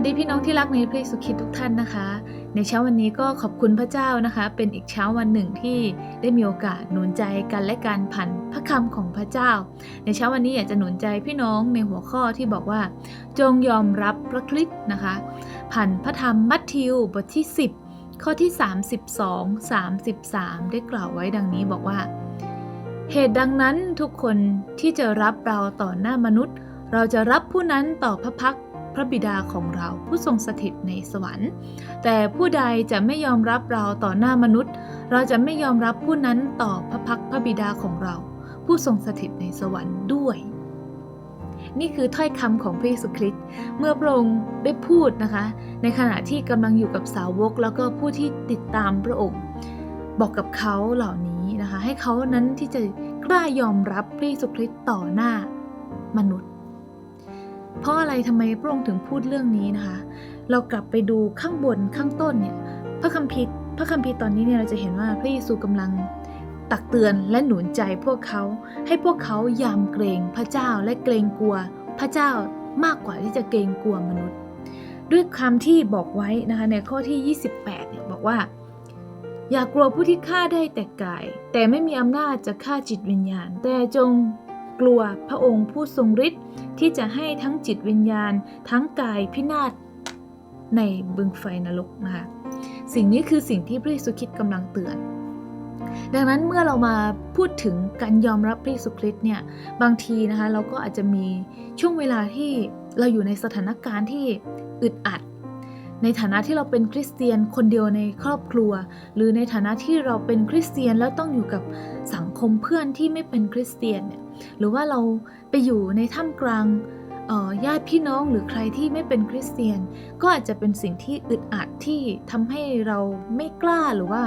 วัสดีพี่น้องที่รักในพระเยซูคริสต์ทุกท่านนะคะ ในเช้าวันนี้ก็ขอบคุณพระเจ้านะคะ เป็นอีกเช้าวันหนึ่งที่ได้มีโอกาสหนุนใจกันและการผ่านพระคำของพระเจ้า ในเช้าวันนี้อยากจะหนุนใจพี่น้องในหัวข้อที่บอกว่า จงยอมรับพระคริสต์นะคะ ผ่านพระธรรมมัทธิวบทที่ 10 ข้อที่ 32 33 ได้กล่าวไว้ดังนี้บอกว่า เหตุดังนั้นทุกคนที่จะรับเราต่อหน้ามนุษย์ เราจะรับผู้นั้นต่อพระพักต ร์พระบิดาของเราผู้ทรงสถิตในสวรรค์ แต่ผู้ใดจะไม่ยอมรับเราต่อหน้ามนุษย์ เราจะไม่ยอมรับผู้นั้นต่อพระพักพระบิดาของเรา ผู้ทรงสถิตในสวรรค์ด้วย นี่คือถ้อยคำของพระเยซูคริสต์เมื่อพระองค์ได้พูดนะคะ ในขณะที่กำลังอยู่กับสาวกแล้วก็ผู้ที่ติดตามพระองค์บอกกับเขาเหล่านี้นะคะ ให้เขานั้นที่จะกล้ายอมรับพระเยซูคริสต์ต่อหน้ามนุษย์ เพราะอะไรทำไมพระองค์ถึงพูดเรื่องนี้นะคะ เรากลับไปดูข้างบนข้างต้นเนี่ยพระคัมภีร์พระคัมภีร์ตอนนี้เนี่ยเราจะเห็นว่าพระเยซูกำลังตักเตือนและหนุนใจพวกเขาให้พวกเขายำเกรงพระเจ้าและเกรงกลัว พระเจ้ามากกว่าที่จะเกรงกลัวมนุษย์ ด้วยคำที่บอกไว้นะคะในข้อที่ 28เนี่ยบอกว่า อย่ากลัวผู้ที่ฆ่าได้แต่กาย แต่ไม่มีอำนาจจะฆ่าจิตวิญญาณ แต่จงกลัวพระองค์ผู้ทรงฤทธิ์ ที่จะให้ทั้งจิตวิญญาณ ทั้งกายพินาศในบึงไฟนรกนะคะสิ่งนี้คือสิ่งที่พระเยซูคริสต์กำลังเตือน ดังนั้นเมื่อเรามาพูดถึงการยอมรับพระเยซูคริสต์เนี่ยบางทีนะคะเราก็อาจจะมีช่วงเวลาที่เราอยู่ในสถานการณ์ที่อึดอัด ในฐานะที่เราเป็นคริสเตียนคนเดียวในครอบครัว หรือในฐานะที่เราเป็นคริสเตียนแล้วต้องอยู่กับสังคมเพื่อนที่ไม่เป็นคริสเตียนเนี่ยหรือว่าเราไปอยู่ในท่ามกลางญาติพี่น้องหรือใครที่ไม่เป็นคริสเตียน ก็อาจจะเป็นสิ่งที่อึดอัดที่ทำให้เราไม่กล้าหรือว่า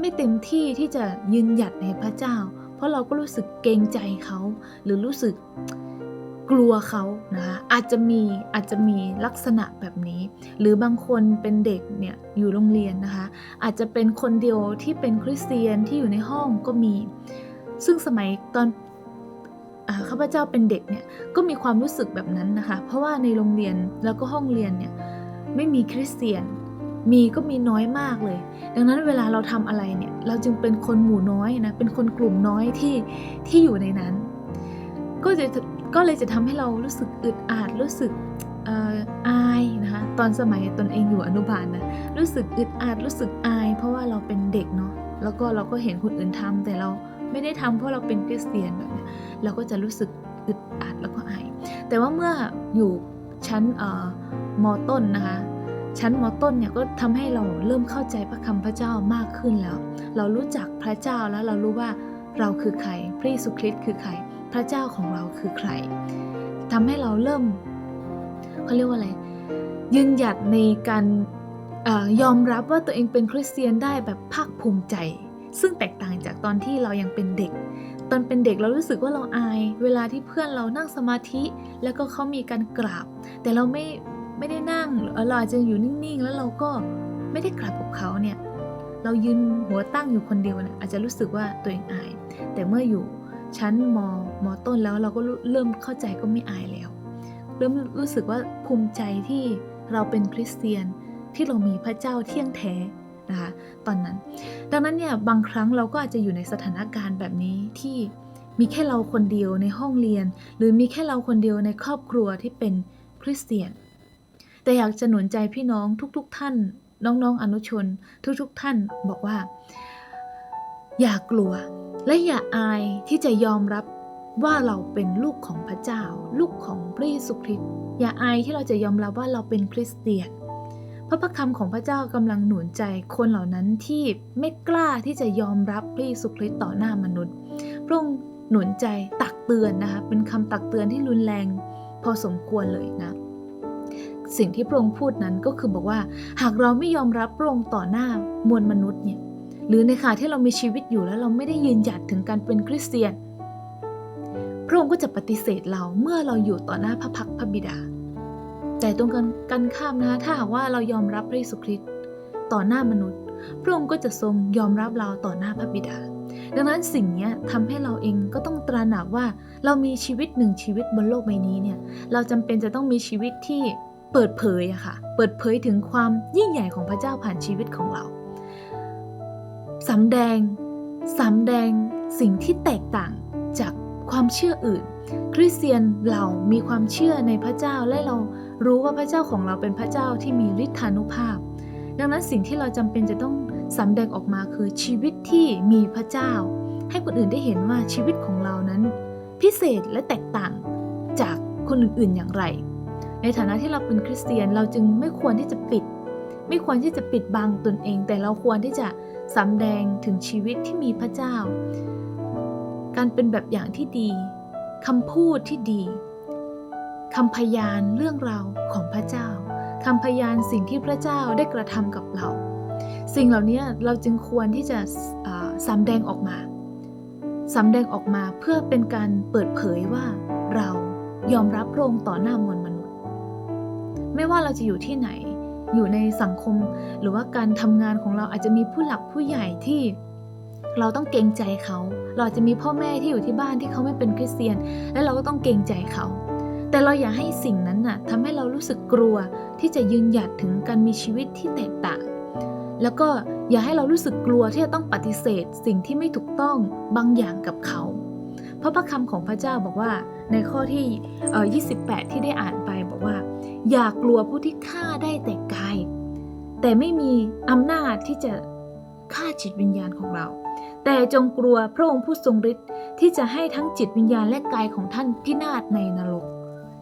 ไม่เต็มที่ที่จะยืนหยัดในพระเจ้า เพราะเราก็รู้สึกเกรงใจเขา หรือรู้สึก กลัวเขานะคะอาจจะมีอาจจะมีลักษณะแบบนี้ หรือบางคนเป็นเด็กเนี่ยอยู่โรงเรียนนะคะ อาจจะเป็นคนเดียวที่เป็นคริสเตียนที่อยู่ในห้องก็มี ซึ่งสมัยตอนอ่าข้าพเจ้าเป็นเด็กเนี่ยก็มีความรู้สึกแบบนั้นนะคะ เพราะว่าในโรงเรียนแล้วก็ห้องเรียนเนี่ยไม่มีคริสเตียน มีก็มีน้อยมากเลย ดังนั้นเวลาเราทำอะไรเนี่ยเราจึงเป็นคนหมู่น้อยนะเป็นคนกลุ่มน้อยที่ที่อยู่ในนั้น ก็จะ ก็เลยจะทำให้เรารู้สึกอึดอัดรู้สึกอายนะคะตอนสมัยตนเองอยู่อนุบาลนะรู้สึกอึดอัดรู้สึกอาย เพราะว่าเราเป็นเด็กเนาะแล้วก็เราก็เห็นคนอื่นทำแต่เราไม่ได้ทำเพราะเราเป็นคริสเตียนแบบนี้เราก็จะรู้สึกอึดอัดแล้วก็อาย แต่ว่าเมื่ออยู่ชั้นมต้นนะคะชั้นมต้นเนี่ยก็ทำให้เราเริ่มเข้าใจพระคำพระเจ้ามากขึ้นแล้ว เรารู้จักพระเจ้าแล้วเรารู้ว่าเราคือใคร พระเยซูคริสต์คือใคร พระเจ้าของเราคือใครทำให้เราเริ่มเขาเรียกว่าอะไร ยืนหยัดในการอยอมรับว่าตัวเองเป็นคริสเตียนได้แบบภาคภูมิใจ ซึ่งแตกต่างจากตอนที่เรายังเป็นเด็ก ตอนเป็นเด็กเรารู้สึกว่าเราอาย เวลาที่เพื่อนเรานั่งสมาธิ แล้วก็เขามีการกราบ แต่เราไม่ไม่ได้นั่งเราอาจจะอยู่นิ่งๆ แล้วเราก็ไม่ได้กราบกับเขาเนี่ยเรายืนหัวตั้งอยู่คนเดียวนี่ยอาจจะรู้สึกว่าตัวเองอาย แต่เมื่ออยู่ ชั้นมมต้นแล้วเราก็เริ่มเข้าใจก็ไม่อายแล้ว เริ่มรู้สึกว่าภูมิใจที่เราเป็นคริสเตียนที่เรามีพระเจ้าเที่ยงแท้นะคะตอนนั้น ดังนั้นเนี่ยบางครั้งเราก็อาจจะอยู่ในสถานการณ์แบบนี้ที่มีแค่เราคนเดียวในห้องเรียน หรือมีแค่เราคนเดียวในครอบครัวที่เป็นคริสเตียน แต่อยากจะหนุนใจพี่น้องทุกๆทท่าน น้องๆอนุชนทุกๆทท่านบอกว่า อย่ากลัวและอย่าอายที่จะยอมรับว่าเราเป็นลูกของพระเจ้า ลูกของพระเยซูคริสต์อย่าอายที่เราจะยอมรับว่าเราเป็นคริสเตียนพระพระคำของพระเจ้ากำลังหนุนใจคนเหล่านั้นที่ไม่กล้าที่จะยอมรับพระเยซูคริสต์ต่อหน้ามนุษย์ พระองค์หนุนใจตักเตือนนะคะเป็นคำตักเตือนที่รุนแรง พอสมควรเลยนะ สิ่งที่พระองค์พูดนั้นก็คือบอกว่า หากเราไม่ยอมรับพระองค์ต่อหน้ามวลมนุษย์เนี่ย หรือในขณะที่เรามีชีวิตอยู่แล้วเราไม่ได้ยืนหยัดถึงการเป็นคริสเตียน พระองค์ก็จะปฏิเสธเราเมื่อเราอยู่ต่อหน้าพระพักพระบิดา แต่ตรงกันกันข้ามนะคะถ้าหากว่าเรายอมรับพระเยซูคริสต์ต่อหน้ามนุษย์ พระองค์ก็จะทรงยอมรับเราต่อหน้าพระบิดา ดังนั้นสิ่งนี้ทำให้เราเองก็ต้องตระหนักว่าเรามีชีวิตหนึ่งชีวิตบนโลกใบนี้เนี่ยเราจำเป็นจะต้องมีชีวิตที่เปิดเผยอะค่ะ เปิดเผยถึงความยิ่งใหญ่ของพระเจ้าผ่านชีวิตของเรา สำแดงสำแดงสิ่งที่แตกต่างจากความเชื่ออื่น คริสเตียนเรามีความเชื่อในพระเจ้าและเรารู้ว่าพระเจ้าของเราเป็นพระเจ้าที่มีฤทธานุภาพ ดังนั้นสิ่งที่เราจำเป็นจะต้องสำแดงออกมาคือชีวิตที่มีพระเจ้า ให้คนอื่นได้เห็นว่าชีวิตของเรานั้น พิเศษและแตกต่างจากคนอื่นๆอย่างไร ในฐานะที่เราเป็นคริสเตียนเราจึงไม่ควรที่จะปิด ไม่ควรที่จะปิดบังตนเอง แต่เราควรที่จะสำแดงถึงชีวิตที่มีพระเจ้า การเป็นแบบอย่างที่ดีคำพูดที่ดีคำพยานเรื่องราวของพระเจ้าคำพยานสิ่งที่พระเจ้าได้กระทำกับเรา สิ่งเหล่านี้เราจึงควรที่จะสำแดงออกมาสำแดงออกมาเพื่อเป็นการเปิดเผยว่าเรายอมรับพระองค์ต่อหน้ามวลมนุษย์ ไม่ว่าเราจะอยู่ที่ไหน อยู่ในสังคม หรือว่าการทำงานของเราอาจจะมีผู้หลักผู้ใหญ่ที่เราต้องเกรงใจเขา เราจะมีพ่อแม่ที่อยู่ที่บ้านที่เขาไม่เป็นคริสเตียน และเราก็ต้องเกรงใจเขา แต่เราอย่าให้สิ่งนั้นน่ะทำให้เรารู้สึกกลัวที่จะยืนหยัดถึงการมีชีวิตที่แตกต่าง แล้วก็อย่าให้เรารู้สึกกลัวที่จะต้องปฏิเสธ สิ่งที่ไม่ถูกต้องบางอย่างกับเขา เพราะพระคำของพระเจ้าบอกว่าในข้อที่อ่อ28 ที่ได้อ่านไปบอกว่า อย่ากลัวผู้ที่ฆ่าได้แต่ก แต่ไม่มีอำนาจที่จะฆ่าจิตวิญญาณของเรา แต่จงกลัวพระองค์ผู้ทรงฤทธิ์ที่จะให้ทั้งจิตวิญญาณและกายของท่านพินาศในนรก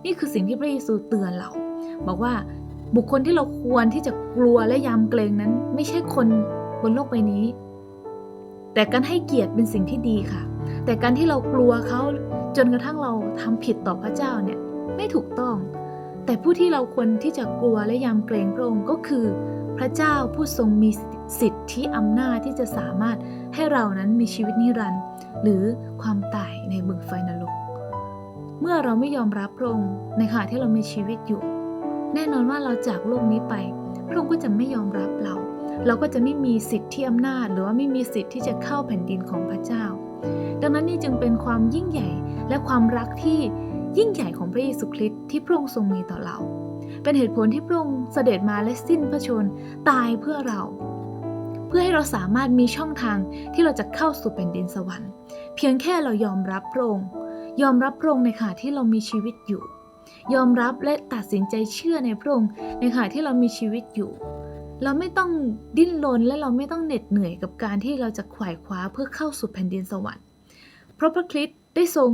นี่คือสิ่งที่พระเยซูเตือนเรา บอกว่าบุคคลที่เราควรที่จะกลัวและยำเกรงนั้น ไม่ใช่คนบนโลกใบนี้ แต่การให้เกียรติเป็นสิ่งที่ดีค่ะ แต่การที่เรากลัวเขาจนกระทั่งเราทำผิดต่อพระเจ้าเนี่ยไม่ถูกต้อง แต่ผู้ที่เราควรที่จะกลัวและยำเกรงพระองค์ก็คือ พระเจ้าผู้ทรงมีสิทธิอำนาจที่จะสามารถให้เรานั้นมีชีวิตนิรันดร์หรือความตายในบึงไฟนรก เมื่อเราไม่ยอมรับพระองค์ในขณะที่เรามีชีวิตอยู่ แน่นอนว่าเราจากโลกนี้ไป พระองค์ก็จะไม่ยอมรับเรา เราก็จะไม่มีสิทธิอำนาจ หรือว่าไม่มีสิทธิ์ที่จะเข้าแผ่นดินของพระเจ้า ดังนั้นนี่จึงเป็นความยิ่งใหญ่และความรักที่ยิ่งใหญ่ของพระเยซูคริสต์ที่พระองค์ทรงมีต่อเรา เป็นเหตุผลที่พระองค์เสด็จมาและสิ้นพระชนตายเพื่อเรา เพื่อให้เราสามารถมีช่องทางที่เราจะเข้าสู่แผ่นดินสวรรค์ เพียงแค่เรายอมรับพระองค์ยอมรับพระองค์ในขณะที่เรามีชีวิตอยู่ ยอมรับและตัดสินใจเชื่อในพระองค์ในขณะที่เรามีชีวิตอยู่ เราไม่ต้องดิ้นรนและเราไม่ต้องเหน็ดเหนื่อยกับการที่เราจะขวายคว้าเพื่อเข้าสู่แผ่นดินสวรรค์เพราะพระคริสต์ได้ทรง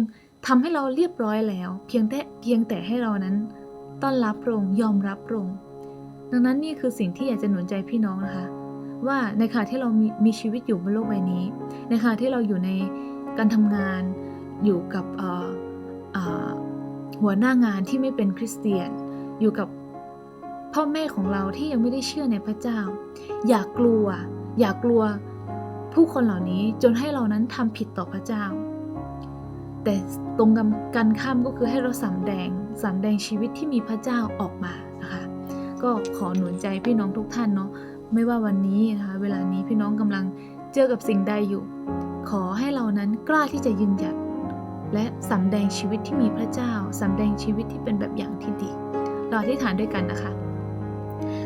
ทำให้เราเรียบร้อยแล้ว เพียงแต่เพียงแต่ให้เรานั้น ต้อนรับพระองค์ยอมรับพระองค์ดังนั้นนี่คือสิ่งที่อยากจะหนุนใจพี่น้องนะคะ ว่าในขณะที่เรามีมีชีวิตอยู่บนโลกใบนี้ ในขณะที่เราอยู่ในการทำงานอยู่กับหัวหน้างานที่ไม่เป็นคริสเตียน อยู่กับพ่อแม่ของเราที่ยังไม่ได้เชื่อในพระเจ้า อย่ากกลัว อย่ากลัวผู้คนเหล่านี้จนให้เรานั้นทำผิดต่อพระเจ้า แต่ตรงกันข้ามก็คือให้เราสำแดงสำแดงชีวิตที่มีพระเจ้าออกมานะคะ ก็ขอหนุนใจพี่น้องทุกท่านเนาะไม่ว่าวันนี้นะคะเวลานี้พี่น้องกำลังเจอกับสิ่งใดอยู่ ขอให้เรานั้นกล้าที่จะยืนหยัด และสำแดงชีวิตที่มีพระเจ้าสำแดงชีวิตที่เป็นแบบอย่างที่ดี เราอธิษฐานด้วยกันนะคะ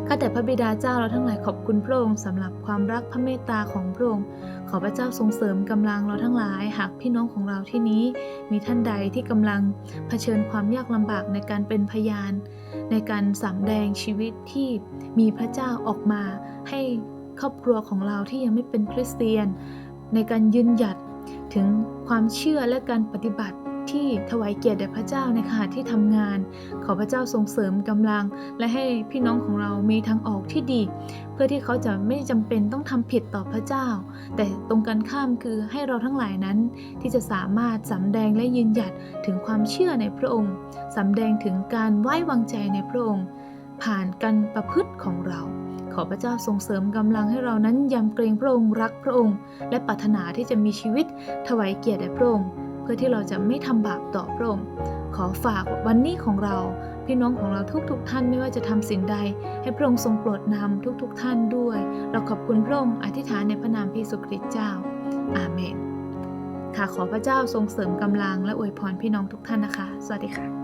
ข้าแต่พระบิดาเจ้าเราทั้งหลายขอบคุณพระองค์สำหรับความรักพระเมตตาของพระองค์ ขอพระเจ้าทรงเสริมกำลังเราทั้งหลาย หากพี่น้องของเราที่นี้ มีท่านใดที่กำลังเผชิญความยากลำบากในการเป็นพยาน ในการสำแดงชีวิตที่มีพระเจ้าออกมา ให้ครอบครัวของเราที่ยังไม่เป็นคริสเตียน ในการยืนหยัดถึงความเชื่อและการปฏิบัติ ที่ถวายเกียรติแด่พระเจ้าในขณะที่ทำงาน ขอพระเจ้าทรงเสริมกำลัง และให้พี่น้องของเรามีทางออกที่ดี เพื่อที่เขาจะไม่จำเป็นต้องทำผิดต่อพระเจ้า แต่ตรงกันข้ามคือให้เราทั้งหลายนั้น ที่จะสามารถสำแดงและยืนหยัดถึงความเชื่อในพระองค์สำแดงถึงการไว้วางใจในพระองค์ ผ่านการประพฤติของเราขอพระเจ้าทรงเสริมกำลังให้เรานั้นยำเกรงพระองค์รักพระองค์ และปรารถนาที่จะมีชีวิตถวายเกียรติแด่พระองค์ เพื่อที่เราจะไม่ทำบาปต่อพระองค์ขอฝากวันนี้ของเรา พี่น้องของเราทุกๆทท่านไม่ว่าจะทำสิ่งใด ให้พระองค์ทรงโปรดนำทุกๆทท่านด้วย เราขอบคุณพระองค์อธิษฐานในพระนามพระเยซูคริสต์เจ้า อาเมนค่ะขอพระเจ้าทรงเสริมกำลังและอวยพรพี่น้องทุกท่านนะคะ สวัสดีค่ะ